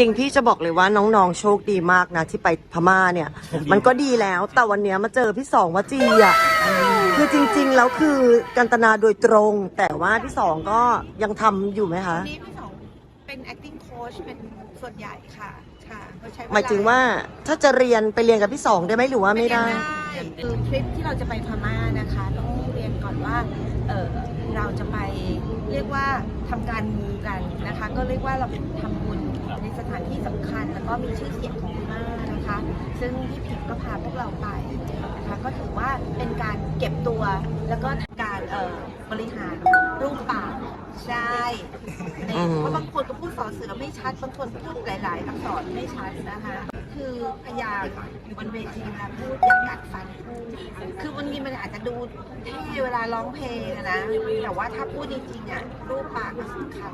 ริงๆ พี่จะบอกเลยว่าน้องๆ โชคดีมากนะ ที่ไปพม่าเนี่ย มันก็ดีแล้ว แต่วันเนี้ยมาเจอพี่สองวจีอะ คือจริงๆ แล้วคือกันตนาโดยตรง แต่ว่าพี่สองก็ยังทำอยู่ไหมคะวันนี้พี่สองเป็น acting coach เป็นส่วนใหญ่ค่ะค่ะก็ใช้เวลหมายถึงว่าถ้าจะเรียนไปเรียนกับพี่สองได้ไหมหรือว่าไม่ได้คือทริปที่เราจะไปพม่านะคะต้องเรียนก่อนว่าเออเราจะไปเรียกว่าทำการมูกันนะคะ ก็เรียกว่าเราเป็นทำบุญใน สถานที่สำคัญ แล้วก็มีชื่อเสียงของพม่านะคะ ซึ่งพี่ผิงก็พาพวกเราไปนะคะก็ถือว่าเป็นการเก็บตัวแล้วก็ทำการเอ่อบริหารรูปปากใช่ในอืมเพราะบางคนก็พูดสอเสือไม่ชัดบางคนพูดหลาย ๆ อักษรไม่ชัดนะคะ คือพยายามอยู่บนเวทีเวลาพูดอย่ากัดฟันพูดคือบางทีมันอาจจะดูเท่เวลาร้องเพลงอะนะ แต่ว่าถ้าพูดจริงๆอะรูปปากมันสำคัญ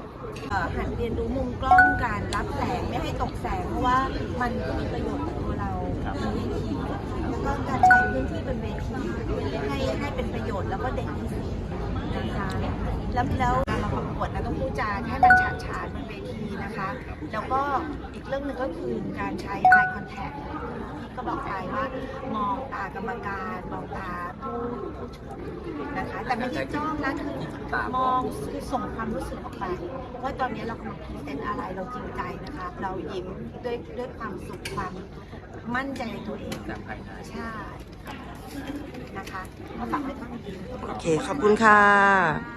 เอ่อหัดเรียนรู้มุมกล้องการรับแสงไม่ให้ตกแสงเพราะว่ามันก็มีประโยชน์กับตัวเราบนเวทีแล้วก็การใช้พื้นที่บนเวทีให้ให้เป็นประโยชน์แล้วก็เด็กที่สุดนะคะแล้วแล้วการเราประกวดเราต้องพูดจาให้มันฉาดฉานบนเวทีนะคะ แล้วก็อีกเรื่องหนึ่งก็คือการใช้ ว่ามองตากรรมการมองตาผู้ผู้ชมนะคะ แต่ไม่ใช่จ้องนะคือมองคือส่งความรู้สึกออกไปว่าตอนนี้เรากำลังพรีเซนต์อะไรเราจริงใจนะคะ เรายิ้มด้วยด้วยความสุขความมั่นใจในตัวเองใช่นะคะก็ฝากไว้เท่านี้โอเคขอบคุณค่ะ